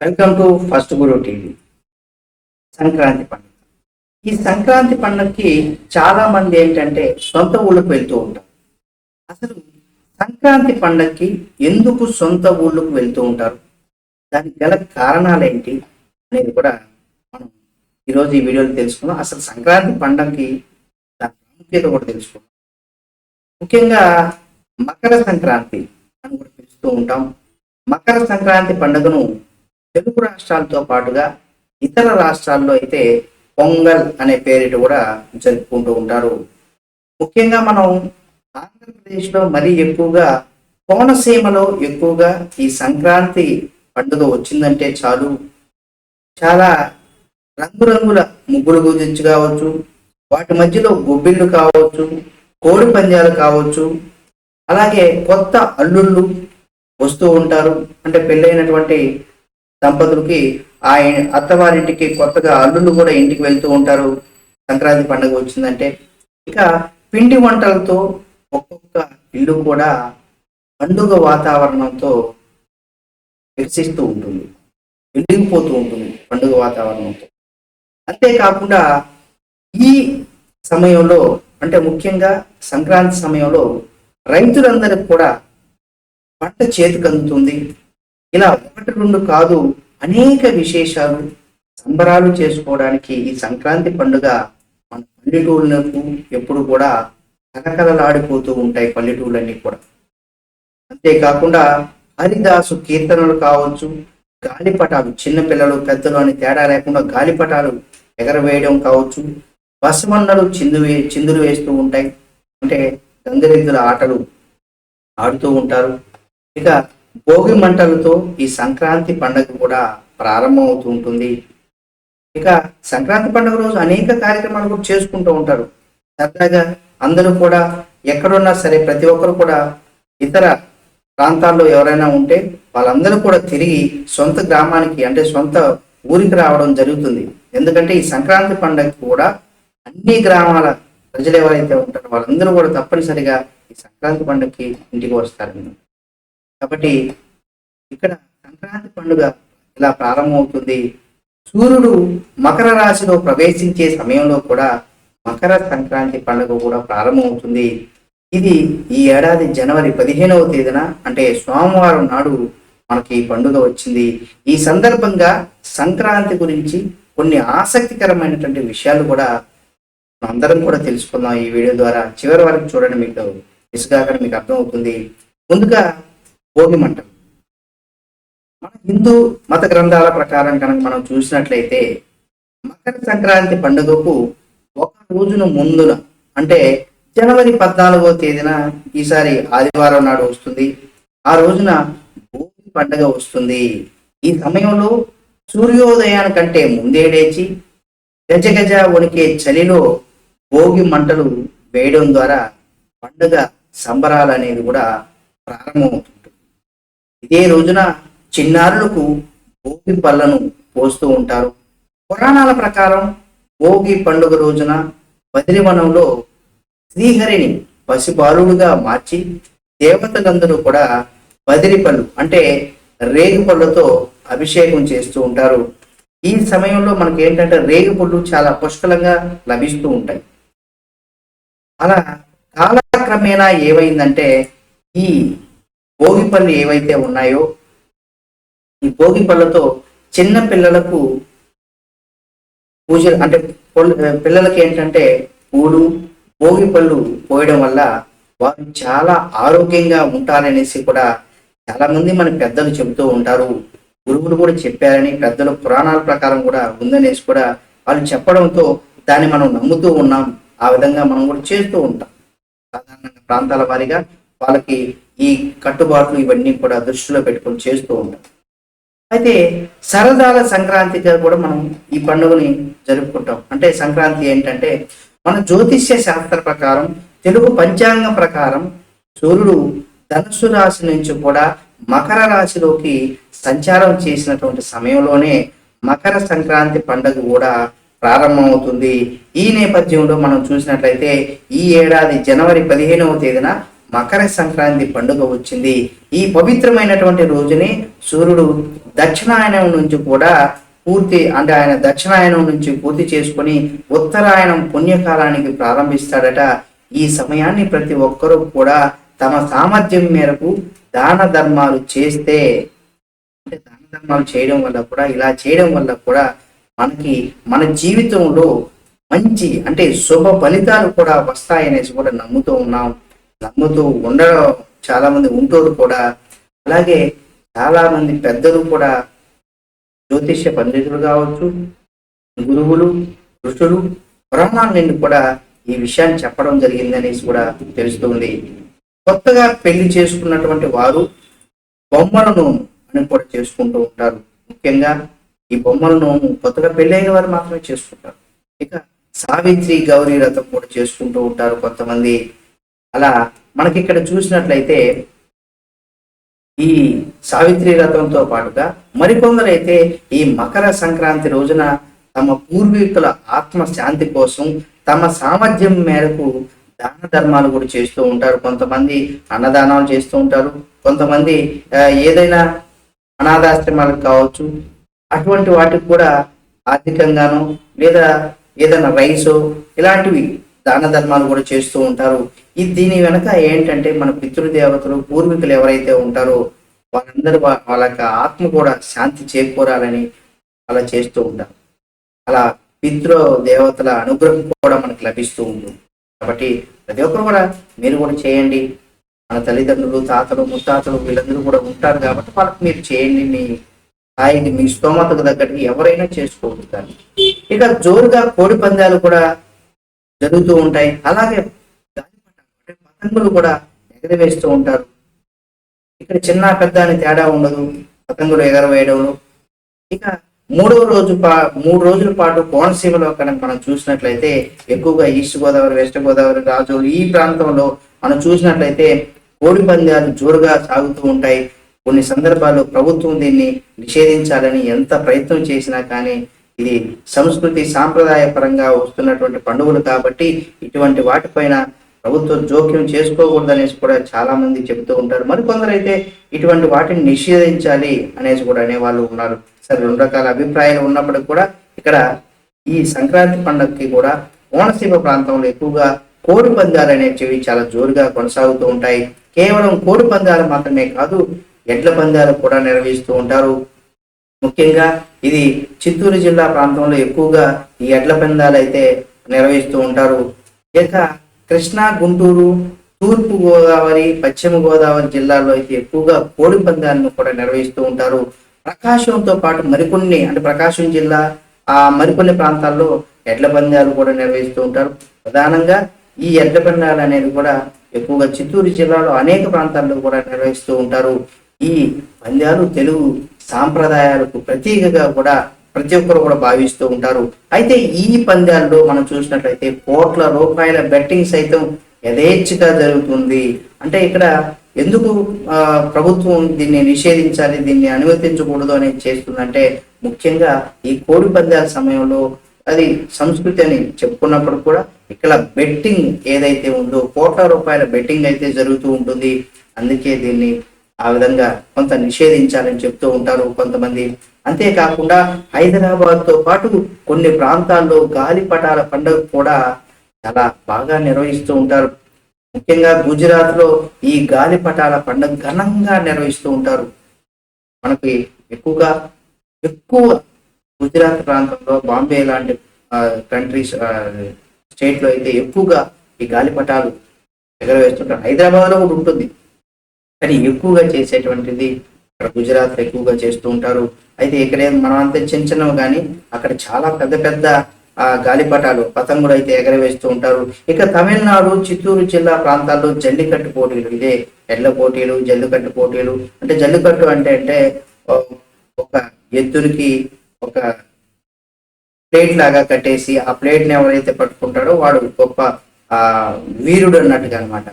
Welcome to first Guru TV. Sankranti పండుగ. ఈ సంక్రాంతి పండుగకి చాలా మంది ఏంటంటే సొంత ఊళ్ళకు వెళ్తూ ఉంటారు. అసలు సంక్రాంతి పండుగకి ఎందుకు సొంత ఊళ్ళకు వెళ్తూ ఉంటారు? దానికి గల కారణాలు ఏంటి అనేది కూడా మనం ఈరోజు ఈ వీడియోలో తెలుసుకుందాం. అసలు సంక్రాంతి పండగకి దాని ప్రాముఖ్యత కూడా తెలుసుకుందాం. ముఖ్యంగా మకర సంక్రాంతి అని కూడా పిలుస్తూ ఉంటాం. మకర సంక్రాంతి పండుగను తెలుగు రాష్ట్రాలతో పాటుగా ఇతర రాష్ట్రాల్లో అయితే పొంగల్ అనే పేరిట కూడా జరుపుకుంటూ ఉంటారు. ముఖ్యంగా మనం ఆంధ్రప్రదేశ్లో మరీ ఎక్కువగా కోనసీమలో ఎక్కువగా ఈ సంక్రాంతి పండుగ వచ్చిందంటే చాలు. చాలా రంగురంగుల ముగ్గులు గురించి కావచ్చు వాటి మధ్యలో గొబ్బిళ్ళు కావచ్చు కోడి పందాలు కావచ్చు అలాగే కొత్త అల్లుళ్ళు వస్తూ ఉంటారు. అంటే పెళ్ళైనటువంటి దంపతులకి ఆ అత్తవారింటికి కొత్తగా అల్లుళ్ళు కూడా ఇంటికి వెళ్తూ ఉంటారు. సంక్రాంతి పండుగ వచ్చిందంటే. ఇక పిండి వంటలతో ఒక్కొక్క ఇల్లు కూడా పండుగ వాతావరణంతో వికసిస్తూ ఉంటుంది. వెలిగిపోతూ ఉంటుంది పండుగ వాతావరణంతో. అంతేకాకుండా ఈ సమయంలో అంటే ముఖ్యంగా సంక్రాంతి సమయంలో రైతులందరికి కూడా పంట చేతికి అందుతుంది. ఇలా ఒకటి రెండు కాదు అనేక విశేషాలు సంబరాలు చేసుకోవడానికి ఈ సంక్రాంతి పండుగ మన పల్లెటూళ్ళకు ఎప్పుడు కూడా కలకలలాడిపోతూ ఉంటాయి పల్లెటూళ్ళన్నీ కూడా. అంతేకాకుండా హరిదాసు కీర్తనలు కావచ్చు గాలిపటాలు చిన్న పిల్లలు పెద్దలు అని తేడా లేకుండా గాలిపటాలు ఎగరవేయడం కావచ్చు బసవన్నలు చిందు వే చిందులు వేస్తూ ఉంటాయి. అంటే గంగరెద్దుల ఆటలు ఆడుతూ ఉంటారు. ఇక భోగి మంటలతో ఈ సంక్రాంతి పండుగ కూడా ప్రారంభమవుతూ ఉంటుంది ఇక సంక్రాంతి పండుగ రోజు అనేక కార్యక్రమాలు కూడా చేసుకుంటూ ఉంటారు. సరదాగా అందరూ కూడా ఎక్కడున్నా సరే ప్రతి ఒక్కరు కూడా ఇతర ప్రాంతాల్లో ఎవరైనా ఉంటే వాళ్ళందరూ కూడా తిరిగి సొంత గ్రామానికి అంటే సొంత ఊరికి రావడం జరుగుతుంది. ఎందుకంటే ఈ సంక్రాంతి పండుగ కూడా అన్ని గ్రామాల ప్రజలు ఎవరైతే ఉంటారో వాళ్ళందరూ కూడా తప్పనిసరిగా ఈ సంక్రాంతి పండుగకి ఇంటికి వస్తారు. కాబట్టి ఇక్కడ సంక్రాంతి పండుగ ఇలా ప్రారంభమవుతుంది. సూర్యుడు మకర రాశిలో ప్రవేశించే సమయంలో కూడా మకర సంక్రాంతి పండుగ కూడా ప్రారంభమవుతుంది. ఇది ఈ ఏడాది జనవరి పదిహేనవ తేదీన అంటే సోమవారం నాడు మనకి ఈ పండుగ వచ్చింది. ఈ సందర్భంగా సంక్రాంతి గురించి కొన్ని ఆసక్తికరమైనటువంటి విషయాలు కూడా మనం అందరం కూడా తెలుసుకుందాం ఈ వీడియో ద్వారా. చివరి వరకు చూడండి మీకు విసుగాక మీకు అర్థమవుతుంది. ముందుగా భోగి మంటలు మన హిందూ మత గ్రంథాల ప్రకారం కనుక మనం చూసినట్లయితే మకర సంక్రాంతి పండుగకు ఒక రోజున ముందున అంటే జనవరి పద్నాలుగో తేదీన ఈసారి ఆదివారం నాడు వస్తుంది. ఆ రోజున భోగి పండుగ వస్తుంది. ఈ సమయంలో సూర్యోదయానికంటే ముందే లేచి గజ గజ వణికే చలిలో భోగి మంటలు వేయడం ద్వారా పండుగ సంబరాలు అనేది కూడా ప్రారంభమవుతుంది. ఇదే రోజున చిన్నారులకు భోగి పళ్ళను పోస్తూ ఉంటారు. పురాణాల ప్రకారం భోగి పండుగ రోజున బద్రివనంలో శ్రీహరిని పసిబాలుడుగా మార్చి దేవతలందరూ కూడా బదిరి పళ్ళు అంటే రేగు పళ్ళతో అభిషేకం చేస్తూ ఉంటారు. ఈ సమయంలో మనకి ఏంటంటే రేగు పళ్ళు చాలా పుష్కలంగా లభిస్తూ ఉంటాయి. అలా కాలక్రమేణా ఏమైందంటే ఈ భోగి పళ్ళు ఏవైతే ఉన్నాయో ఈ భోగి పళ్ళతో చిన్న పిల్లలకు పూజ అంటే పిల్లలకి ఏంటంటే పూలు భోగి పళ్ళు పోయడం వల్ల వారు చాలా ఆరోగ్యంగా ఉంటారనేసి కూడా చాలా మంది మన పెద్దలు చెబుతూ ఉంటారు. గురువులు కూడా చెప్పారని పెద్దలు పురాణాల ప్రకారం కూడా ఉందనేసి కూడా వాళ్ళు చెప్పడంతో దాన్ని మనం నమ్ముతూ ఉన్నాం. ఆ విధంగా మనం కూడా చేస్తూ ఉంటాం. సాధారణంగా ప్రాంతాల వారీగా వాళ్ళకి ఈ కట్టుబాట్లు ఇవన్నీ కూడా దృష్టిలో పెట్టుకొని చేస్తూ ఉంటాం. అయితే సరదాల సంక్రాంతిగా కూడా మనం ఈ పండుగని జరుపుకుంటాం. అంటే సంక్రాంతి ఏంటంటే మన జ్యోతిష్య శాస్త్ర ప్రకారం తెలుగు పంచాంగం ప్రకారం సూర్యుడు ధనుసు రాశి నుంచి కూడా మకర రాశిలోకి సంచారం చేసినటువంటి సమయంలోనే మకర సంక్రాంతి పండుగ కూడా ప్రారంభమవుతుంది. ఈ నేపథ్యంలో మనం చూసినట్లయితే ఈ ఏడాది జనవరి పదిహేనవ తేదీన మకర సంక్రాంతి పండుగ వచ్చింది. ఈ పవిత్రమైనటువంటి రోజునే సూర్యుడు దక్షిణాయనం నుంచి కూడా పూర్తి అంటే ఆయన దక్షిణాయనం నుంచి పూర్తి చేసుకొని ఉత్తరాయణం పుణ్యకాలానికి ప్రారంభిస్తాడట. ఈ సమయాన్ని ప్రతి ఒక్కరూ కూడా తమ సామర్థ్యం మేరకు దాన ధర్మాలు చేస్తే అంటే దాన ధర్మాలు చేయడం వల్ల కూడా ఇలా చేయడం వల్ల కూడా మనకి మన జీవితంలో మంచి అంటే శుభ ఫలితాలు కూడా వస్తాయనేసి కూడా నమ్ముతూ ఉన్నాం. నమ్ముతూ ఉండడం చాలా మంది ఉంటారు కూడా. అలాగే చాలా మంది పెద్దలు కూడా జ్యోతిష్య పండితులు కావచ్చు గురువులు ఋషులు బ్రహ్మాండ నుండి కూడా ఈ విషయాన్ని చెప్పడం జరిగిందనేసి కూడా తెలుస్తుంది. కొత్తగా పెళ్ళి చేసుకున్నటువంటి వారు బొమ్మల నోము అని కూడా చేసుకుంటూ ఉంటారు. ముఖ్యంగా ఈ బొమ్మల నోము కొత్తగా పెళ్ళైన వారు మాత్రమే చేసుకుంటారు. ఇక సావిత్రి గౌరీ రథం కూడా చేసుకుంటూ ఉంటారు కొంతమంది. అలా మనకి ఇక్కడ చూసినట్లయితే ఈ సావిత్రి రథంతో పాటుగా మరికొందరైతే ఈ మకర సంక్రాంతి రోజున తమ పూర్వీకుల ఆత్మ శాంతి కోసం తమ సామర్థ్యం మేరకు దాన ధర్మాలు కూడా చేస్తూ ఉంటారు. కొంతమంది అన్నదానాలు చేస్తూ ఉంటారు. కొంతమంది ఏదైనా అనాథాశ్రమాలకు కావచ్చు. అటువంటి వాటికి కూడా ఆర్థికంగాను లేదా ఏదైనా రైసు ఇలాంటివి దాన ధర్మాలు కూడా చేస్తూ ఉంటారు. ఇది దీని వెనక ఏంటంటే మన పితృదేవతలు పూర్వీకులు ఎవరైతే ఉంటారో వాళ్ళందరూ వాళ్ళ యొక్క ఆత్మ కూడా శాంతి చేకూరాలని అలా చేస్తూ ఉంటారు. అలా పితృ దేవతల అనుగ్రహం కూడా మనకు లభిస్తూ ఉంటుంది. కాబట్టి ప్రతి ఒక్కరు కూడా మీరు కూడా చేయండి. మన తల్లిదండ్రులు తాతలు ముత్తాతలు వీళ్ళందరూ కూడా ఉంటారు కాబట్టి వాళ్ళకి మీరు చేయండి మీ స్థాయిని మీ స్తోమతకు తగ్గట్టు ఎవరైనా చేసుకోగలుగుతారు. ఇక జోరుగా కోడి పందాలు కూడా జరుగుతూ ఉంటాయి. అలాగే పతంగులు కూడా ఎగరవేస్తూ ఉంటారు. ఇక్కడ చిన్న పెద్ద అని తేడా ఉండదు. పతంగులు ఎగరవేయడంలో. ఇక మూడవ రోజు పా మూడు రోజుల పాటు కోనసీమలో కనుక మనం చూసినట్లయితే ఎక్కువగా ఈస్ట్ గోదావరి వెస్ట్ గోదావరి రాజు ఈ ప్రాంతంలో మనం చూసినట్లయితే కోడి పందాలు జోరుగా సాగుతూ ఉంటాయి. కొన్ని సందర్భాల్లో ప్రభుత్వం దీన్ని నిషేధించాలని ఎంత ప్రయత్నం చేసినా కానీ ఇది సంస్కృతి సాంప్రదాయ పరంగా వస్తున్నటువంటి పండుగలు కాబట్టి ఇటువంటి వాటిపైన ప్రభుత్వం జోక్యం చేసుకోకూడదు అనేసి కూడా చాలా మంది చెబుతూ ఉంటారు. మరి కొందరైతే ఇటువంటి వాటిని నిషేధించాలి అనేసి కూడా అనేవాళ్ళు ఉన్నారు. సరే రెండు రకాల అభిప్రాయాలు ఉన్నప్పటికీ కూడా ఇక్కడ ఈ సంక్రాంతి పండుగకి కూడా కోనసీమ ప్రాంతంలో ఎక్కువగా కోడి పందాలు అనేటివి చాలా జోరుగా కొనసాగుతూ ఉంటాయి. కేవలం కోడి పందాలు మాత్రమే కాదు ఎడ్ల పందాలు కూడా నిర్వహిస్తూ ఉంటారు. ముఖ్యంగా ఇది చిత్తూరు జిల్లా ప్రాంతంలో ఎక్కువగా ఈ ఎడ్ల పందాలు అయితే నిర్వహిస్తూ ఉంటారు. ఇక కృష్ణా గుంటూరు తూర్పు గోదావరి పశ్చిమ గోదావరి జిల్లాలో అయితే ఎక్కువగా కోడి పందాలను కూడా నిర్వహిస్తూ ఉంటారు. ప్రకాశంతో పాటు మరికొన్ని అంటే ప్రకాశం జిల్లా ఆ మరికొన్ని ప్రాంతాల్లో ఎడ్ల పందాలు కూడా నిర్వహిస్తూ ఉంటారు. ప్రధానంగా ఈ ఎడ్ల పందాలు అనేది కూడా ఎక్కువగా చిత్తూరు జిల్లాలో అనేక ప్రాంతాల్లో కూడా నిర్వహిస్తూ ఉంటారు. ఈ పందాలు తెలుగు సాంప్రదాయాలకు ప్రతీకగా కూడా ప్రతి ఒక్కరు కూడా భావిస్తూ ఉంటారు. అయితే ఈ పందాల్లో మనం చూసినట్లయితే కోట్ల రూపాయల బెట్టింగ్ సైతం యథేచ్ఛగా జరుగుతుంది. అంటే ఇక్కడ ఎందుకు ప్రభుత్వం దీన్ని నిషేధించాలి దీన్ని అనుమతించకూడదు అనేది చేస్తుందంటే ముఖ్యంగా ఈ కోడి పందాల సమయంలో అది సంస్కృతి అని చెప్పుకున్నప్పుడు కూడా ఇక్కడ బెట్టింగ్ ఏదైతే ఉందో కోట్ల రూపాయల బెట్టింగ్ అయితే జరుగుతూ ఉంటుంది. అందుకే దీన్ని ఆ విధంగా కొంత నిషేధించాలని చెప్తూ ఉంటారు కొంతమంది. అంతేకాకుండా హైదరాబాద్తో పాటు కొన్ని ప్రాంతాల్లో గాలిపటాల పండుగ కూడా చాలా బాగా నిర్వహిస్తూ ఉంటారు. ముఖ్యంగా గుజరాత్లో ఈ గాలిపటాల పండుగ ఘనంగా నిర్వహిస్తూ ఉంటారు. మనకి ఎక్కువగా ఎక్కువ గుజరాత్ ప్రాంతంలో బాంబే లాంటి కంట్రీస్ స్టేట్లో అయితే ఎక్కువగా ఈ గాలిపటాలు ఎగరవేస్తుంటారు. హైదరాబాద్లో కూడా ఉంటుంది. కానీ ఎక్కువగా చేసేటువంటిది ఇక్కడ గుజరాత్ ఎక్కువగా చేస్తూ ఉంటారు. అయితే ఇక్కడ మనం అంత చిన్న చిన్నవి కానీ అక్కడ చాలా పెద్ద పెద్ద గాలిపటాలు పతంగులు అయితే ఎగరవేస్తూ ఉంటారు. ఇక తమిళనాడు చిత్తూరు జిల్లా ప్రాంతాల్లో జల్లికట్టు పోటీలు ఇదే. ఎడ్ల పోటీలు జల్లికట్టు పోటీలు. అంటే జల్లికట్టు అంటే అంటే ఒక ఎద్దునికి ఒక ప్లేట్ లాగా కట్టేసి ఆ ప్లేట్ని ఎవరైతే పట్టుకుంటాడో వాడు గొప్ప ఆ వీరుడు అన్నట్టుగా అనమాట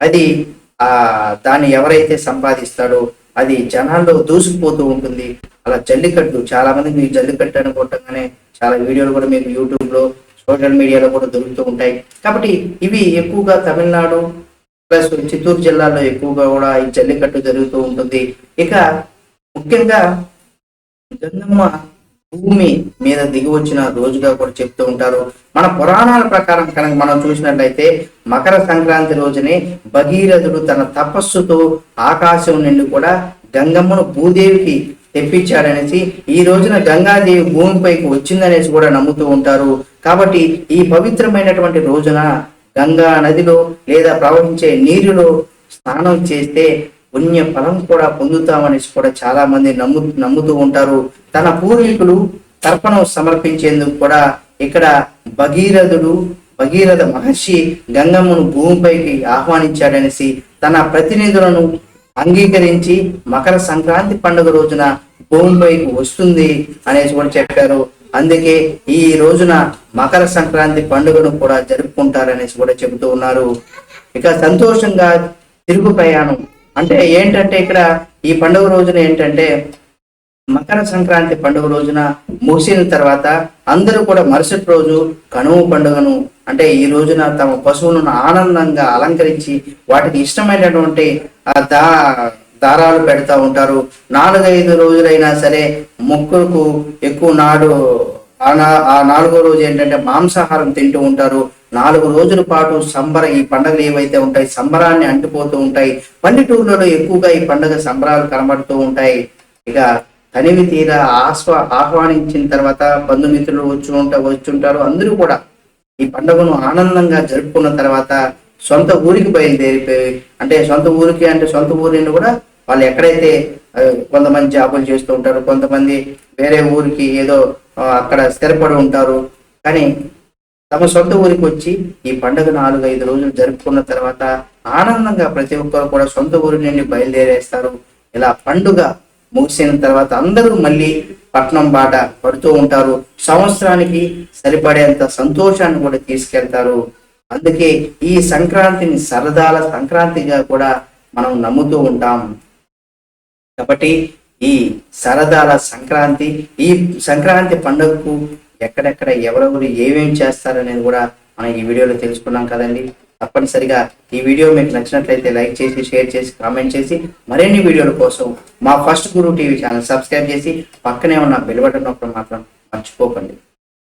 అది ఆ దాన్ని ఎవరైతే సంపాదిస్తాడో అది జనాల్లో దూసుకుపోతూ ఉంటుంది. అలా జల్లికట్టు చాలా మంది మీకు జల్లికట్టు అని చాలా వీడియోలు కూడా మీకు యూట్యూబ్లో సోషల్ మీడియాలో కూడా దొరుకుతూ ఉంటాయి. కాబట్టి ఇవి ఎక్కువగా తమిళనాడు ప్లస్ చిత్తూరు జిల్లాలో ఎక్కువగా కూడా ఈ జల్లికట్టు జరుగుతూ ఉంటుంది. ఇక ముఖ్యంగా గంగమ్మ భూమి మీద దిగి వచ్చిన రోజుగా కూడా చెప్తూ ఉంటారు. మన పురాణాల ప్రకారం కనుక మనం చూసినట్లయితే మకర సంక్రాంతి రోజునే భగీరథుడు తన తపస్సుతో ఆకాశం నుండి కూడా గంగమ్మను భూదేవికి తెప్పించాడనేసి ఈ రోజున గంగాదేవి భూమిపైకి వచ్చిందనేసి కూడా నమ్ముతూ ఉంటారు. కాబట్టి ఈ పవిత్రమైనటువంటి రోజున గంగా నదిలో లేదా ప్రవహించే నీరులో స్నానం చేస్తే పుణ్య ఫలం కూడా పొందుతామనేసి కూడా చాలా మంది నమ్ము నమ్ముతూ ఉంటారు. తన పూర్వీకులు తర్పణం సమర్పించేందుకు కూడా ఇక్కడ భగీరథుడు భగీరథ మహర్షి గంగమ్మను భూమిపైకి ఆహ్వానించాడనేసి తన ప్రతినిధులను అంగీకరించి మకర సంక్రాంతి పండుగ రోజున భూమిపైకి వస్తుంది అనేసి కూడా చెప్పారు. అందుకే ఈ రోజున మకర సంక్రాంతి పండుగను కూడా జరుపుకుంటారనేసి కూడా చెబుతూ ఉన్నారు. ఇక సంతోషంగా తిరుగు ప్రయాణం అంటే ఏంటంటే ఇక్కడ ఈ పండుగ రోజున ఏంటంటే మకర సంక్రాంతి పండుగ రోజున ముగిసిన తర్వాత అందరూ కూడా మరుసటి రోజు కనుమ పండుగను అంటే ఈ రోజున తమ పశువులను ఆనందంగా అలంకరించి వాటికి ఇష్టమైనటువంటి ఆ దా దారాలు పెడతా ఉంటారు. నాలుగైదు రోజులైనా సరే మొక్కులకు ఎక్కువ నాడు ఆ నా- ఆ నాలుగో రోజు ఏంటంటే మాంసాహారం తింటూ ఉంటారు. నాలుగు రోజుల పాటు సంబర ఈ పండుగలు ఏవైతే ఉంటాయి సంబరాన్ని అంటిపోతూ ఉంటాయి. పల్లెటూర్లలో ఎక్కువగా ఈ పండుగ సంబరాలు కనబడుతూ ఉంటాయి. ఇక తనివి తీర ఆస్వా ఆహ్వానించిన తర్వాత బంధుమిత్రులు వచ్చి ఉంటా వచ్చుంటారు అందరూ కూడా ఈ పండుగను ఆనందంగా జరుపుకున్న తర్వాత సొంత ఊరికి బయలుదేరిపోయి అంటే సొంత ఊరికి అంటే సొంత ఊరిని కూడా వాళ్ళు ఎక్కడైతే కొంతమంది జాబులు చేస్తూ ఉంటారు కొంతమంది వేరే ఊరికి ఏదో అక్కడ స్థిరపడి ఉంటారు. కానీ తమ సొంత ఊరికి వచ్చి ఈ పండుగ నాలుగు ఐదు రోజులు జరుపుకున్న తర్వాత ఆనందంగా ప్రతి ఒక్కరు కూడా సొంత ఊరి నుండి బయలుదేరేస్తారు. ఇలా పండుగ ముగిసిన తర్వాత అందరూ మళ్ళీ పట్నం బాట పడుతూ ఉంటారు. సంవత్సరానికి సరిపడేంత సంతోషాన్ని కూడా తీసుకెళ్తారు. అందుకే ఈ సంక్రాంతిని సరదాల సంక్రాంతిగా కూడా మనం నమ్ముతూ ఉంటాం. కాబట్టి ఈ సరదాల సంక్రాంతి ఈ సంక్రాంతి పండుగకు ఎక్కడెక్కడ ఎవరెవరు ఏమేమి చేస్తారనేది కూడా మనం ఈ వీడియోలో తెలుసుకున్నాం కదండి. తప్పనిసరిగా ఈ వీడియో మీకు నచ్చినట్లయితే లైక్ చేసి షేర్ చేసి కామెంట్ చేసి మరిన్ని వీడియోల కోసం మా first Guru TV channel subscribe చేసి పక్కనే ఉన్న బెల్ బటన్ నొక్కడం మాత్రం మర్చిపోకండి.